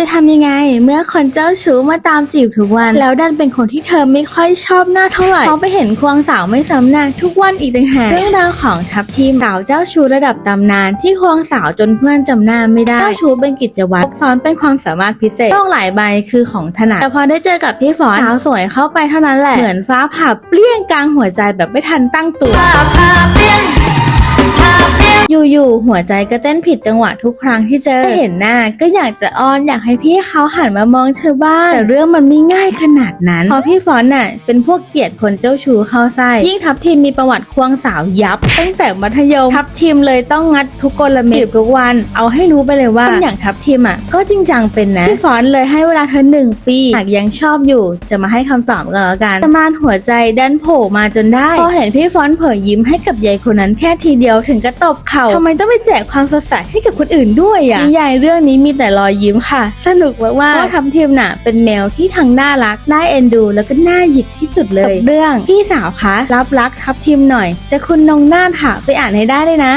จะทำยังไง เมื่อคนเจ้าชู้มาตามจีบทุกวัน แล้วดันเป็นคนที่เธอไม่ค่อยชอบหน้าเท่าไหร่เขาไปเห็นควงสาวไม่สำนักทุกวันอีกต่างหากเรื่องราวของทัพทีมสาวเจ้าชู้ระดับตำนาน ที่ควงสาวจนเพื่อนจำหน้าไม่ได้เจ้าชู้เป็นกิจวัตรซ้อนเป็นความสามารถพิเศษโลกหลายใบคือของถนัดแต่พอได้เจอกับพี่ฟอนสาวสวยเข้าไปเท่านั้นแหละเหมือนฟ้าผ่าเปรี้ยงกลางหัวใจแบบไม่ทันตั้งตัว อยู่ๆหัวใจก็เต้นผิดจังหวะทุกครั้งที่เจอเห็นหน้าก็อยากจะอ้อนอยากให้พี่เขาหันมามองเธอบ้างแต่เรื่องมันไม่ง่ายขนาดนั้นเพราะพี่ฟอนน่ะเป็นพวกเกลียดคนเจ้าชู้เข้าไส้ยิ่งทัพทีมมีประวัติควงสาวยับ ตั้งแต่มัธยมทัพทีมเลยต้องงัดทุกกลเม็ดทุกวัน เอาให้รู้ไปเลยว่าอย่างทัพทีมอะก็จริงจังเป็นนะพี่ฟอนเลยให้เวลาเธอหนึ่งปีหากยังชอบอยู่ จะมาให้คำตอบกันแล้วกันต่มานหัวใจดันโผล่มาจนได้พอเห็นพี่ฟอนเผยยิ้มให้กับยายคนนั้นแค่ทีเดียวถึงกระตบเข่าำไมต้องไปแจกความสดใสให้กับคนอื่นด้วยอะนิยายเรื่องนี้มีแต่รอยยิ้มค่ะ สนุกมากๆเพราะทำทีมน่ะเป็นแนวที่ทั้งน่ารักน่าเอ็นดู แล้วก็น่าหยิกที่สุดเลยกับเรื่องพี่สาวคะรับรักทับทีมหน่อย จะคุณนงน่านค่ะไปอ่านให้ได้เลยนะ